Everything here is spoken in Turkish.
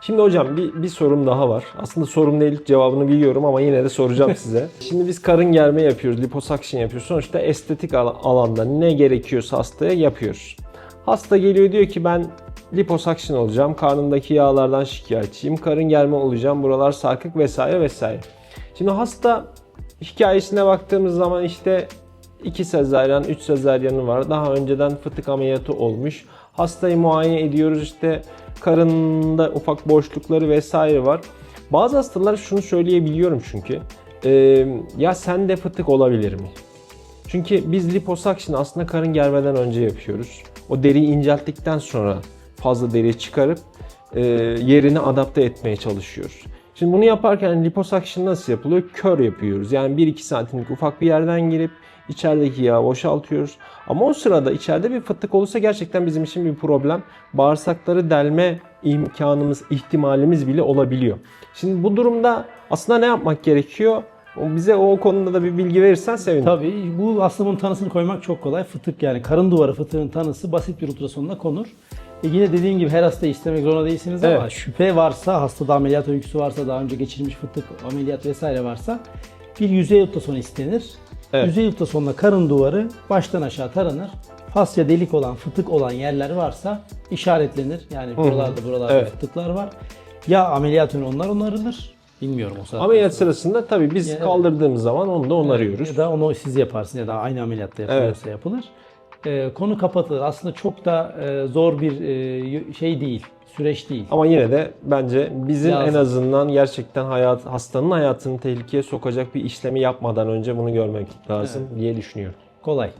Şimdi hocam bir, bir sorum daha var. Aslında sorum değil cevabını biliyorum ama yine de soracağım size. Şimdi biz karın germe yapıyoruz, liposuction yapıyoruz. Sonuçta estetik al- alanda ne gerekiyorsa hastaya yapıyoruz. Hasta geliyor diyor ki ben liposuction olacağım, karnımdaki yağlardan şikayetçiyim, karın germe olacağım, buralar sarkık vesaire vesaire. Şimdi hasta hikayesine baktığımız zaman işte 2 sezaryen, 3 sezaryanı var. Daha önceden fıtık ameliyatı olmuş. Hastayı muayene ediyoruz işte karında ufak boşlukları vesaire var. Bazı hastalar şunu söyleyebiliyorum çünkü. Ee, ya sende fıtık olabilir mi? Çünkü biz liposuction aslında karın germeden önce yapıyoruz. O deriyi incelttikten sonra fazla deriyi çıkarıp e, yerini adapte etmeye çalışıyoruz. Şimdi bunu yaparken liposuction nasıl yapılıyor? Kör yapıyoruz. Yani 1-2 santimlik ufak bir yerden girip içerideki yağı boşaltıyoruz. Ama o sırada içeride bir fıtık olursa gerçekten bizim için bir problem. Bağırsakları delme imkanımız, ihtimalimiz bile olabiliyor. Şimdi bu durumda aslında ne yapmak gerekiyor? O- Bize o konuda da bir bilgi verirsen sevinirim. Tabii bu aslında bunun tanısını koymak çok kolay. Fıtık yani karın duvarı fıtığın tanısı basit bir ultrasonla konur. E yine dediğim gibi her hasta istemek zorunda değilsiniz ama Evet. şüphe varsa, hastada ameliyat öyküsü varsa, daha önce geçirilmiş fıtık ameliyat vesaire varsa bir yüzey ultrason istenir. Evet. Yüzey ultrasonla karın duvarı baştan aşağı taranır. Fasya delik olan, fıtık olan yerler varsa işaretlenir. Yani buralarda buralarda Evet. fıtıklar var. Ya ameliyat önü onlar onarılır. Bilmiyorum o saatten Ameliyat sonra. sırasında tabii biz Evet. kaldırdığımız zaman onu da onarıyoruz. Ya da onu siz yaparsınız ya da aynı ameliyatta yapılıyorsa yapılır. Ee, konu kapatılır. Aslında çok da e, zor bir e, şey değil, süreç değil. Ama yine de bence bizim Lazım. en azından gerçekten hayat hastanın hayatını tehlikeye sokacak bir işlemi yapmadan önce bunu görmek lazım diye düşünüyorum. Kolay.